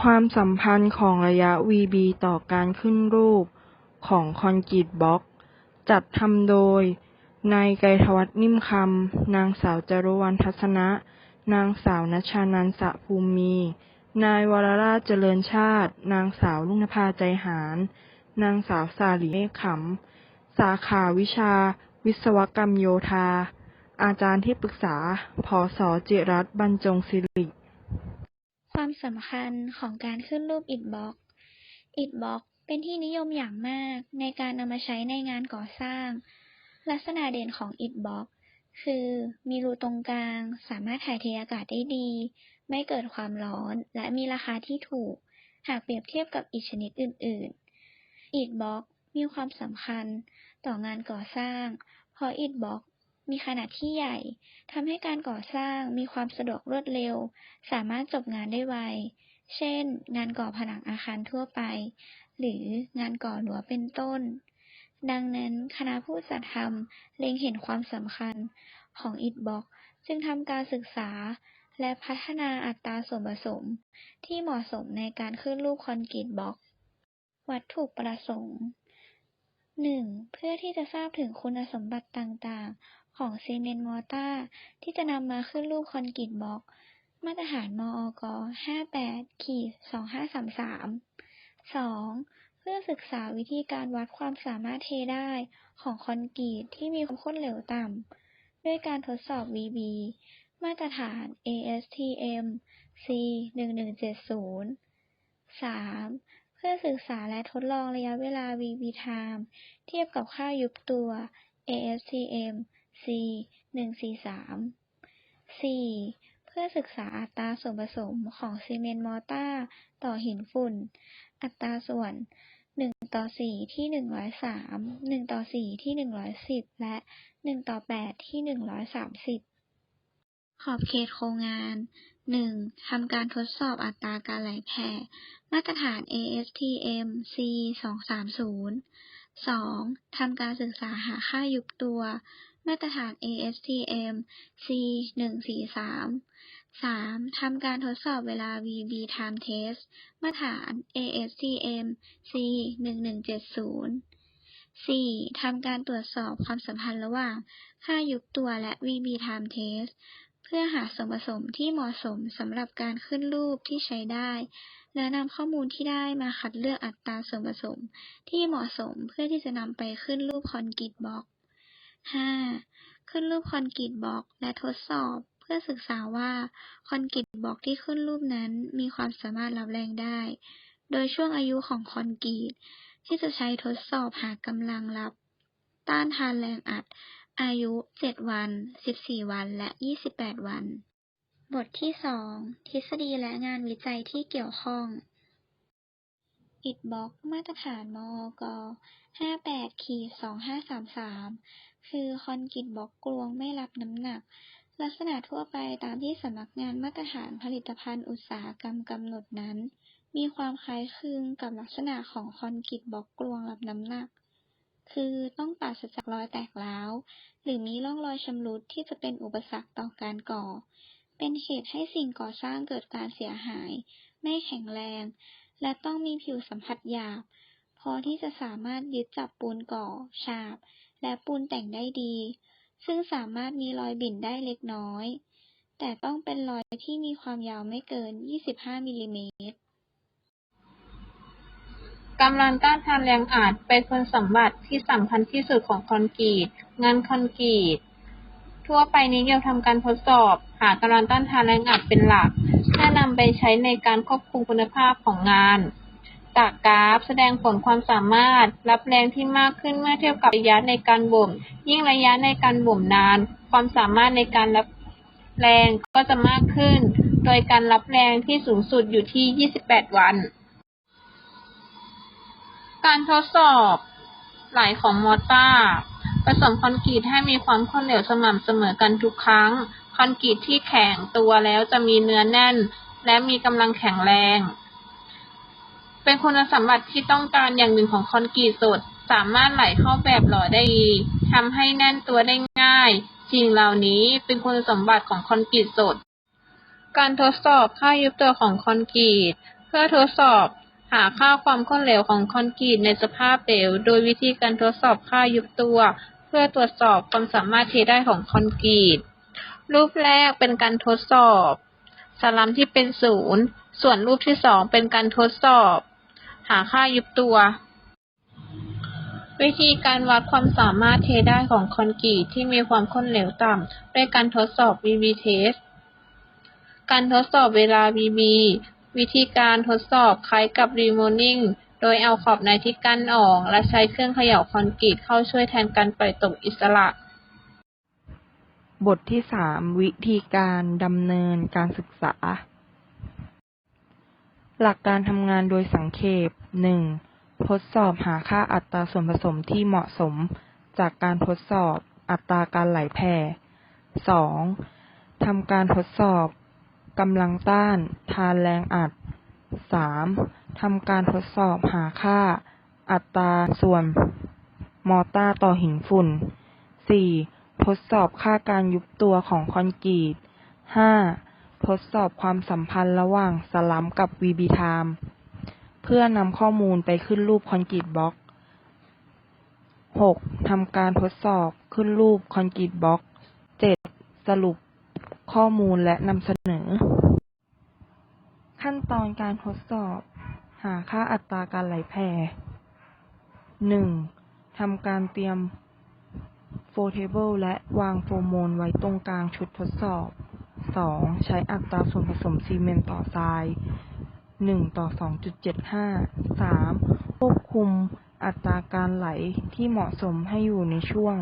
ความสัมพันธ์ของระยะ VB ต่อการขึ้นรูปของคอนกรีตบล็อก จัดทำโดย นายไกรธวัฒน์นิ่มคำ นางสาวจรุวรรณทัศนะ นางสาวนัชานันสะภูมิ นายวรราชเจริญชาติ นางสาวรุ่งนภาใจหาร นางสาวสาลีเมฆขำ สาขาวิชา วิศวกรรมโยธา อาจารย์ที่ปรึกษาผอสจิรัตบรรจงศิริ ความสำคัญของการขึ้นรูปอิฐบล็อก อิฐบล็อกเป็นที่นิยมอย่างมากในการนำมาใช้ในงานก่อสร้าง ลักษณะเด่นของอิฐบล็อก คือมีรูตรงกลาง สามารถถ่ายเทอากาศได้ดี ไม่เกิดความร้อน และมีราคาที่ถูก หากเปรียบเทียบกับอิฐชนิดอื่น ๆ อิฐบล็อกมีความสำคัญต่องานก่อสร้าง เพราะอิฐบล็อก มีขนาดที่ใหญ่ทำให้การก่อสร้างมีความสะดวกรวดเร็ว สามารถจบงานได้ไว เช่น งานก่อผนังอาคารทั่วไป หรืองานก่อรั้วเป็นต้น ดังนั้นคณะผู้จัดทำเล็งเห็นความสำคัญของอิฐบล็อกจึงทำการศึกษาและพัฒนาอัตราส่วนผสม ที่เหมาะสมในการขึ้นรูปคอนกรีตบล็อก วัตถุประสงค์ 1. เพื่อที่จะทราบถึงคุณสมบัติต่างๆ ของซีเมนต์มอร์ตาร์ที่จะนำมาขึ้นรูปคอนกรีตบล็อก มาตรฐานมอก58-2533 2. เพื่อศึกษาวิธีการวัดความสามารถเทได้ของคอนกรีตที่มีความข้นเหลวต่ำ ด้วยการทดสอบ VB มาตรฐาน ASTM C1170 3. เพื่อศึกษาและทดลองระยะเวลา VB time เทียบกับค่ายุบตัว ASTM C143 4. เพื่อศึกษาอัตราส่วนผสมของซีเมนต์มอร์ตาต่อหินฝุ่น อัตราส่วน 1 ต่อ 4 ที่ 103 1 ต่อ 4 ที่ 110 และ 1 ต่อ 8 ที่ 130 ขอบเขตโครงงาน 1. ทำการทดสอบอัตราการไหลแผ่ มาตรฐาน ASTM C230 2. ทำการศึกษาหาค่ายุบตัว มาตรฐาน ASTM C143 3. ทำการทดสอบเวลา VB time test มาตรฐาน ASTM C1170 4. ทำการตรวจสอบความสัมพันธ์ระหว่างค่ายุบตัวและ VB time test เพื่อหาส่วนผสมที่เหมาะสมสำหรับการขึ้นรูปที่ใช้ได้ และนำข้อมูลที่ได้มาคัดเลือกอัตราส่วนผสมที่เหมาะสมเพื่อที่จะนำไปขึ้นรูปคอนกรีตบล็อก 5. ขึ้นรูปคอนกรีตบล็อกและทดสอบ เพื่อศึกษาว่าคอนกรีตบล็อกที่ขึ้นรูปนั้นมีความสามารถรับแรงได้ โดยช่วงอายุของคอนกรีตที่จะใช้ทดสอบหากำลังรับ ต้านทานแรงอัด อายุ 7 วัน 14 วัน และ 28 วัน บทที่ 2 ทฤษฎีและงานวิจัยที่เกี่ยวข้องอิฐบล็อกมาตรฐานมอก58-2533 คือคอนกรีตบล็อกกลวงไม่รับน้ำหนัก ลักษณะทั่วไปตามที่สำนักงานมาตรฐานผลิตภัณฑ์อุตสาหกรรมกำหนดนั้น มีความคล้ายคลึงกับลักษณะของคอนกรีตบล็อกกลวงรับน้ำหนัก คือต้องปราศจากรอยแตกร้าว หรือมีร่องรอยชำรุดที่จะเป็นอุปสรรคต่อการก่อ เป็นเหตุให้สิ่งก่อสร้างเกิดการเสียหาย ไม่แข็งแรง และต้องมีผิวสัมผัสหยาบพอที่จะสามารถยึดจับปูนก่อ ฉาบ และปูนแต่งได้ดี ซึ่งสามารถมีรอยบิ่นได้เล็กน้อย แต่ต้องเป็นรอยที่มีความยาวไม่เกิน 25มิลลิเมตรกำลังต้านทานแรงอัดเป็นคุณสมบัติที่สำคัญที่สุดของคอนกรีต งานคอนกรีต ทั่วไปนิยมทำการทดสอบ หากำลังต้านทานแรงอัดเป็นหลักเพื่อนำไปใช้ในการควบคุมคุณภาพของงาน จากกราฟ แสดงผลความสามารถ รับแรงที่มากขึ้นเมื่อเทียบกับระยะในการบ่ม ยิ่งระยะในการบ่มนาน ความสามารถในการรับแรงก็จะมากขึ้น โดยการรับแรงที่สูงสุดอยู่ที่ 28 วัน การทดสอบไหลของมอร์ตาร์ผสมคอนกรีตให้มีความข้นเหลวสม่ำเสมอกันทุกครั้ง คอนกรีตที่แข็งตัวแล้วจะมีเนื้อแน่น และมีกำลังแข็งแรง เป็นคุณสมบัติที่ต้องการอย่างหนึ่งของคอนกรีตสด สามารถไหลเข้าแบบหล่อได้ดีทำให้แน่นตัวได้ง่ายสิ่งเหล่านี้เป็นคุณสมบัติของคอนกรีตสด การทดสอบค่ายุบตัวของคอนกรีตเพื่อทดสอบหาค่าความข้นเหลวของคอนกรีตในสภาพเหลว โดยวิธีการทดสอบค่ายุบตัว เพื่อตรวจสอบความสามารถเทได้ของคอนกรีตรูปแรกเป็นการทดสอบ สลัมที่เป็นศูนย์ส่วนรูปที่สองเป็นการทดสอบ หาค่ายุบตัว วิธีการวัดความสามารถเทได้ของคอนกรีตที่มีความข้นเหลวต่ำด้วยการทดสอบ VB test การทดสอบเวลา VB วิธีการทดสอบคล้ายกับ remoning โดยเอาขอบในที่กั้นออก และใช้เครื่องเขย่าคอนกรีตเข้าช่วยแทนการปล่อยตกอิสระ บทที่สามวิธีการดำเนินการศึกษา หลักการทำงานโดยสังเขปหนึ่งทดสอบหาค่าอัตราส่วนผสมที่เหมาะสม จากการทดสอบอัตราการไหลแผ่สองทำการทดสอบกำลังต้านทานแรงอัดสามทำการทดสอบหาค่าอัตราส่วนมอต้าต่อหินฝุ่นสี่ทดสอบค่าการยุบตัวของคอนกรีตห้า ทดสอบความสัมพันธ์ระหว่างสลัมกับ VB time เพื่อนำข้อมูลไปขึ้นรูปคอนกรีตบล็อก 6. ทำการทดสอบขึ้นรูปคอนกรีตบล็อก 7. สรุปข้อมูลและนำเสนอ ขั้นตอนการทดสอบ หาค่าอัตราการไหลแผ่ 1. ทำการเตรียมโฟเทเบิลและวางโฟโมนไว้ตรงกลางชุดทดสอบ 2. ใช้อัตราส่วนผสมซีเมนต์ต่อทราย 1 ต่อ 2.75 3. ควบคุมอัตราการไหลที่เหมาะสมให้อยู่ในช่วง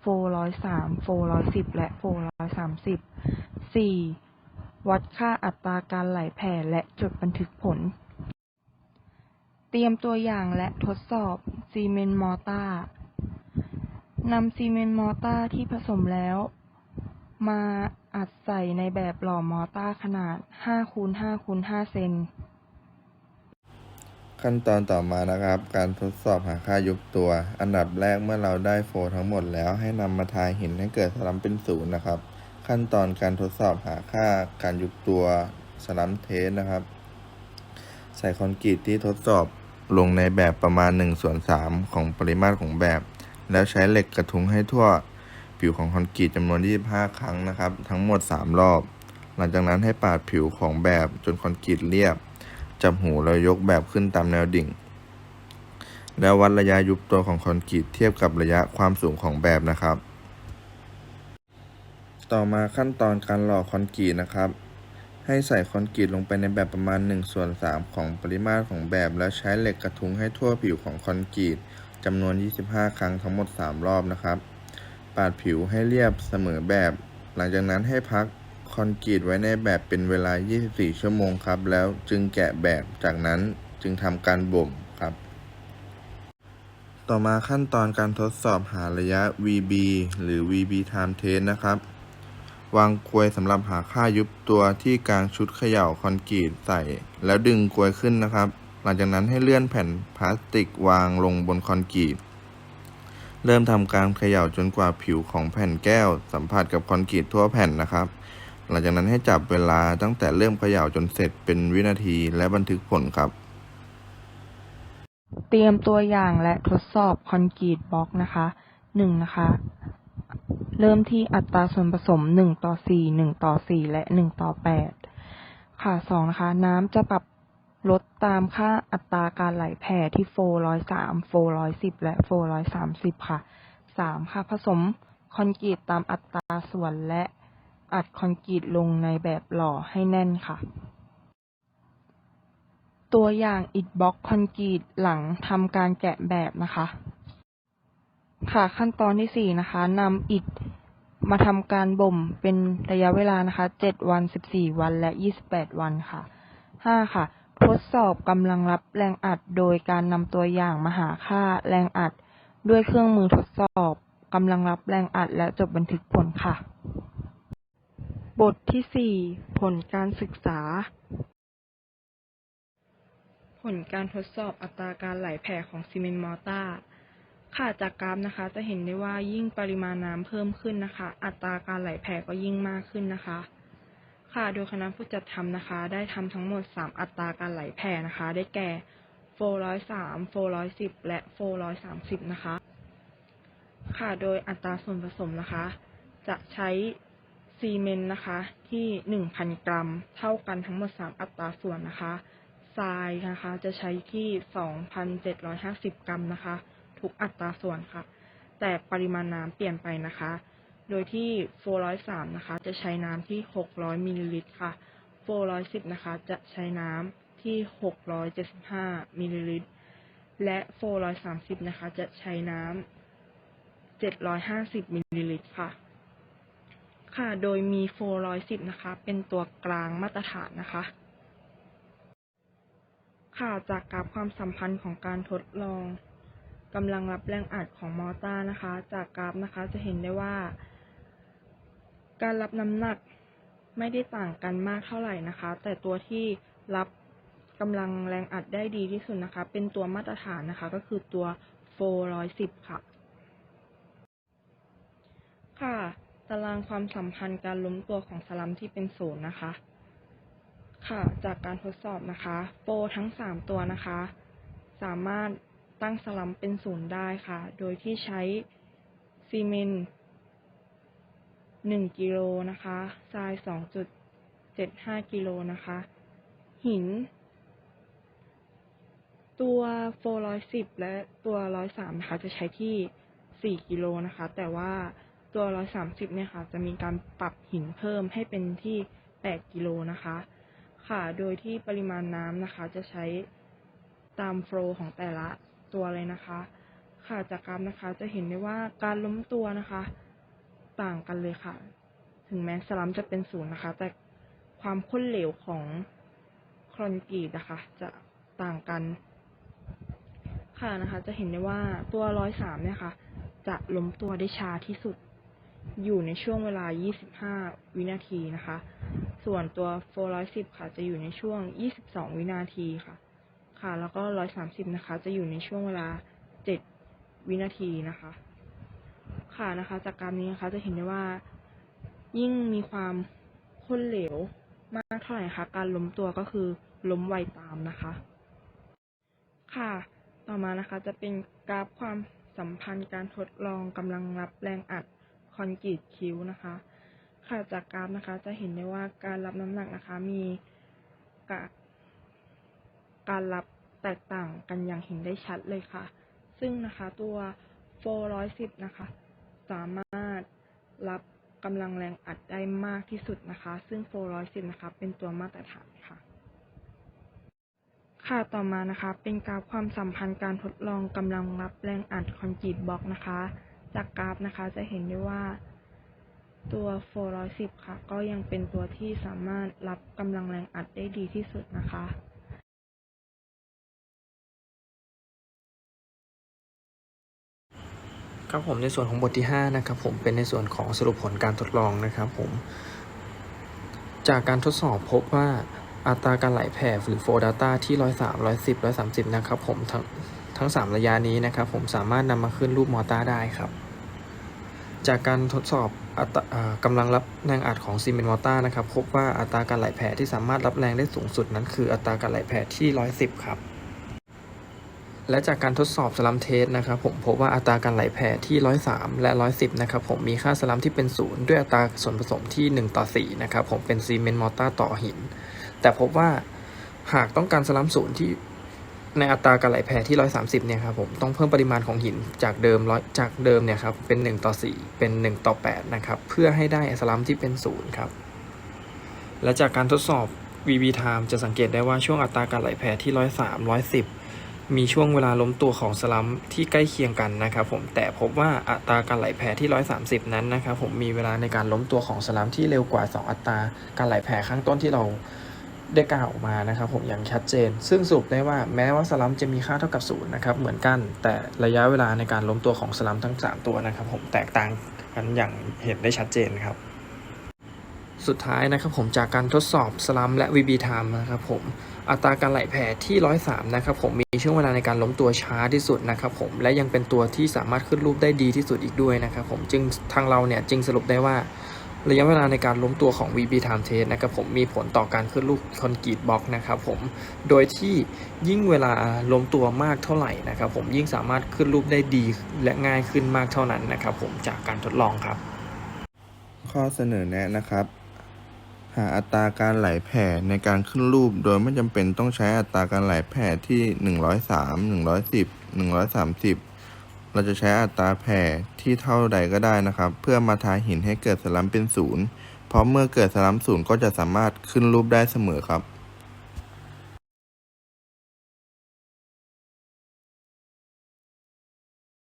โฟร้อยสามโฟร้อยสิบและโฟร้อยสามสิบ 4. วัดค่าอัตราการไหลแผ่และจดบันทึกผล เตรียมตัวอย่างและทดสอบซีเมนต์มอร์ตาร์นำซีเมนต์มอร์ตาร์ที่ผสมแล้ว มา อัดใส่ในแบบหล่อมอร์ตาร์ขนาด 5 คูณ 5 คูณ 5 เซน ขั้นตอนต่อมานะครับ การทดสอบหาค่ายุบตัว อันดับแรกเมื่อเราได้โฟทั้งหมดแล้วให้นำมาทายหินให้เกิดสลัมเป็นศูนย์นะครับ ขั้นตอนการทดสอบหาค่าการยุบตัวสลัมเทสนะครับ ใส่คอนกรีตที่ทดสอบลงในแบบประมาณ1ส่วน3ของปริมาตรของแบบ แล้วใช้เหล็กกระทุ้งให้ทั่ว ผิวของคอนกรีตจำนวน 25 ครั้งนะครับ ทั้งหมด 3 รอบ หลังจากนั้นให้ปาดผิวของแบบจนคอนกรีตเรียบ จับหูแล้วยกแบบขึ้นตามแนวดิ่ง แล้ววัดระยะยุบตัวของคอนกรีตเทียบกับระยะความสูงของแบบนะครับ ต่อมาขั้นตอนการหล่อคอนกรีตนะครับ ให้ใส่คอนกรีตลงไปในแบบประมาณ1ส่วน3ของปริมาตรของแบบ แล้วใช้เหล็กกระทุ้งให้ทั่วผิวของคอนกรีตจำนวน 25 ครั้งทั้งหมด 3 รอบนะครับ ปาดผิวให้เรียบเสมอแบบ หลังจากนั้นให้พักคอนกรีตไว้ในแบบเป็นเวลา 24 ชั่วโมงครับ แล้วจึงแกะแบบจากนั้นจึงทำการบ่มครับ ต่อมาขั้นตอนการทดสอบหาระยะ VB หรือ VB time test นะครับ วางกลวยสำหรับหาค่ายุบตัวที่กลางชุดเขย่าคอนกรีตใส่ แล้วดึงกลวยขึ้นนะครับ หลังจากนั้นให้เลื่อนแผ่นพลาสติกวางลงบนคอนกรีต เริ่มทำการเขย่าจนกว่าผิวของแผ่นแก้ว สัมผัสกับคอนกรีตทั่วแผ่นนะครับ หลังจากนั้นให้จับเวลาตั้งแต่เริ่มเขย่าจนเสร็จเป็นวินาทีและบันทึกผลครับ เตรียมตัวอย่างและทดสอบคอนกรีตบล็อกนะคะหนึ่งนะคะ เริ่มที่อัตราส่วนผสมหนึ่งต่อสี่หนึ่งต่อสี่และหนึ่งต่อแปดค่ะสองนะคะ น้ำจะปรับ ลดตามค่าอัตราการไหลแผ่ที่โฟร้อยสามโฟร้อยสิบและโฟร้อยสามสิบค่ะสามค่ะ ผสมคอนกรีตตามอัตราส่วนและอัดคอนกรีตลงในแบบหล่อให้แน่นค่ะ ตัวอย่างอิฐบล็อกคอนกรีตหลังทำการแกะแบบนะคะ ค่ะขั้นตอนที่สี่นะคะนำอิฐมาทำการบ่มเป็นระยะเวลานะคะเจ็ดวันสิบสี่วันและยี่สิบแปดวันค่ะห้าค่ะ ทดสอบกำลังรับแรงอัดโดยการนำตัวอย่างมาหาค่าแรงอัด ด้วยเครื่องมือทดสอบกำลังรับแรงอัดและจดบันทึกผลค่ะ บทที่สี่ผลการศึกษา ผลการทดสอบอัตราการไหลแผ่ของซีเมนต์มอร์ตาร์ค่ะจากกราฟนะคะ จะเห็นได้ว่ายิ่งปริมาณน้ำเพิ่มขึ้นนะคะ อัตราการไหลแผ่ก็ยิ่งมากขึ้นนะคะ ค่ะ โดยคณะผู้จัดทำนะคะ ได้ทำทั้งหมด 3 อัตราการไหลแผ่นะคะ ได้แก่โฟร้อยสามโฟร้อยสิบและโฟร้อยสามสิบนะคะ ค่ะ โดยอัตราส่วนผสมนะคะ จะใช้ซีเมนต์นะคะ ที่หนึ่งพันกรัม เท่ากันทั้งหมด 3 อัตราส่วนนะคะทรายนะคะ จะใช้ที่สองพันเจ็ดร้อยห้าสิบกรัมนะคะ ทุกอัตราส่วนค่ะ แต่ปริมาณน้ำเปลี่ยนไปนะคะ โดยที่โฟร้อยสามนะคะ จะใช้น้ำที่หกร้อยมิลลิลิตรค่ะโฟร้อยสิบนะคะ จะใช้น้ำที่หกร้อยเจ็ดสิบห้ามิลลิลิตร และโฟร้อยสามสิบนะคะ จะใช้น้ำเจ็ดร้อยห้าสิบมิลลิลิตรค่ะ ค่ะ โดยมีโฟร้อยสิบนะคะ เป็นตัวกลางมาตรฐานนะคะ ค่ะ จากกราฟความสัมพันธ์ของการทดลองกำลังรับแรงอัดของมอเตอร์นะคะ จากกราฟนะคะจะเห็นได้ว่า การรับน้ำหนักไม่ได้ต่างกันมากเท่าไหร่นะคะ แต่ตัวที่รับกำลังแรงอัดได้ดีที่สุดนะคะ เป็นตัวมาตรฐานนะคะ ก็คือตัวโฟร้อยสิบค่ะ ค่ะ ตารางความสัมพันธ์การล้มตัวของสลัมที่เป็นศูนย์นะคะ ค่ะ จากการทดสอบนะคะโฟทั้งสามตัวนะคะ สามารถตั้งสลัมเป็นศูนย์ได้ค่ะ โดยที่ใช้ซีเมนต์ หนึ่งกิโลนะคะทรายสองจุดเจ็ดห้ากิโลนะคะ หิน ตัวโฟร้อยสิบและตัวร้อยสามนะคะ จะใช้ที่สี่กิโลนะคะ แต่ว่าตัวร้อยสามสิบเนี่ยค่ะ จะมีการปรับหินเพิ่มให้เป็นที่แปดกิโลนะคะ ค่ะ โดยที่ปริมาณน้ำนะคะ จะใช้ตามโฟลของแต่ละตัวเลยนะคะ ค่ะจากกราฟนะคะจะเห็นได้ว่าการล้มตัวนะคะ ต่างกันเลยค่ะ ถึงแม้สลัมจะเป็นศูนย์นะคะ แต่ความข้นเหลวของคอนกรีตนะคะ จะต่างกัน ค่ะนะคะ จะเห็นได้ว่าตัวร้อยสามเนี่ยค่ะ จะล้มตัวได้ช้าที่สุด อยู่ในช่วงเวลา 25 วินาทีนะคะ ส่วนตัว 410 ค่ะ จะอยู่ในช่วง 22 วินาทีค่ะ ค่ะ แล้วก็ 130 นะคะ จะอยู่ในช่วงเวลา 7 วินาทีนะคะ ค่ะนะคะ จากการนี้นะคะ จะเห็นได้ว่า ยิ่งมีความข้นเหลวมากเท่าไหร่คะการล้มตัวก็คือล้มไวตามนะคะ ค่ะ ต่อมานะคะจะเป็นกราฟความสัมพันธ์การทดลองกำลังรับแรงอัดคอนกรีตคิ้วนะคะ ค่ะจากกราฟนะคะจะเห็นได้ว่าการรับน้ำหนักนะคะมีกการรับแตกต่างกันอย่างเห็นได้ชัดเลยค่ะ ซึ่งนะคะตัว 410 นะคะ สามารถรับกำลังแรงอัดได้มากที่สุดนะคะ ซึ่ง 410 นะคะ เป็นตัวมาตรฐานค่ะ ค่ะ ต่อมานะคะ เป็นกราฟความสัมพันธ์การทดลองกำลังรับแรงอัดคอนกรีตบล็อกนะคะ จากกราฟนะคะ จะเห็นได้ว่าตัว 410 ค่ะ ก็ยังเป็นตัวที่สามารถรับกำลังแรงอัดได้ดีที่สุดนะคะ ครับผมในส่วนของบทที่ 5 นะครับผมเป็นในส่วนของสรุปผลการทดลองนะครับผม จากการทดสอบพบว่าอัตราการไหลแผ่หรือ flow data ที่ 103 110 130 นะครับผมทั้งทั้ง 3 ระยะนี้นะครับผมสามารถนำมาขึ้นรูปมอตอร์ได้ครับ จากการทดสอบอัตรากำลังรับแรงอัดของซีเมนต์มอตอร์นะครับพบว่าอัตราการไหลแผ่ที่สามารถรับแรงได้สูงสุดนั้นคืออัตราการไหลแผ่ที่ 110 ครับ และจากการทดสอบสลัมเทสนะครับผมพบว่าอัตราการไหลแผ่ที่ 103 และ 110 นะครับผมมีค่าสลัมที่เป็นศูนย์ด้วยอัตราส่วนผสมที่ 1 ต่อ 4 นะครับผมเป็นซีเมนต์มอเตอร์ต่อหิน แต่พบว่าหากต้องการสลัมศูนย์ที่ในอัตราการไหลแผ่ที่ 130 เนี่ยครับผมต้องเพิ่มปริมาณของหินจากเดิมร้อยจากเดิมเนี่ยครับเป็น 1 ต่อ 4 เป็น 1 ต่อ 8 นะครับเพื่อให้ได้สลัมที่เป็นศูนย์ครับและจากการทดสอบ VB time จะสังเกตได้ว่าช่วงอัตราการไหลแผ่ที่ 103 110 มีช่วงเวลาล้มตัวของสลัมที่ใกล้เคียงกันนะครับผมแต่พบว่าอัตราการไหลแผ่ที่ 130 นั้นนะครับผมมีเวลาในการล้มตัวของสลัมที่เร็วกว่า 2 อัตราการไหลแผ่ข้างต้นที่เราได้กล่าวออกมานะครับผมอย่างชัดเจน ซึ่งสรุปได้ว่าแม้ว่าสลัมจะมีค่าเท่ากับศูนย์นะครับเหมือนกัน แต่ระยะเวลาในการล้มตัวของสลัมทั้ง 3 ตัวนะครับผมแตกต่างกันอย่างเห็นได้ชัดเจนครับ สุดท้ายนะครับผมจากการทดสอบสลัมและ VB time นะครับผมอัตราการไหลแผ่ที่ 103 นะครับผมมีช่วงเวลาในการล้มตัวช้าที่สุดนะครับผมและยังเป็นตัวที่สามารถขึ้นรูปได้ดีที่สุดอีกด้วยนะครับผมจึงทางเราเนี่ยจึงสรุปได้ว่าระยะเวลาในการล้มตัวของ VB time test นะครับผมมีผลต่อการขึ้นรูปคอนกรีตบล็อกนะครับผมโดยที่ยิ่งเวลาล้มตัวมากเท่าไหร่นะครับผมยิ่งสามารถขึ้นรูปได้ดีและง่ายขึ้นมากเท่านั้นนะครับผมจากการทดลองครับ ข้อเสนอแนะนะครับ หาอัตราการไหลแผ่ในการขึ้นรูป โดยไม่จำเป็นต้องใช้อัตราการไหลแผ่ที่ 103 110 130 เราจะใช้อัตราแผ่ที่เท่าใดก็ได้นะครับ เพื่อมาทาหินให้เกิดสลัมเป็นศูนย์เพราะเมื่อเกิดสลัมศูนย์ก็จะสามารถขึ้นรูปได้เสมอครับ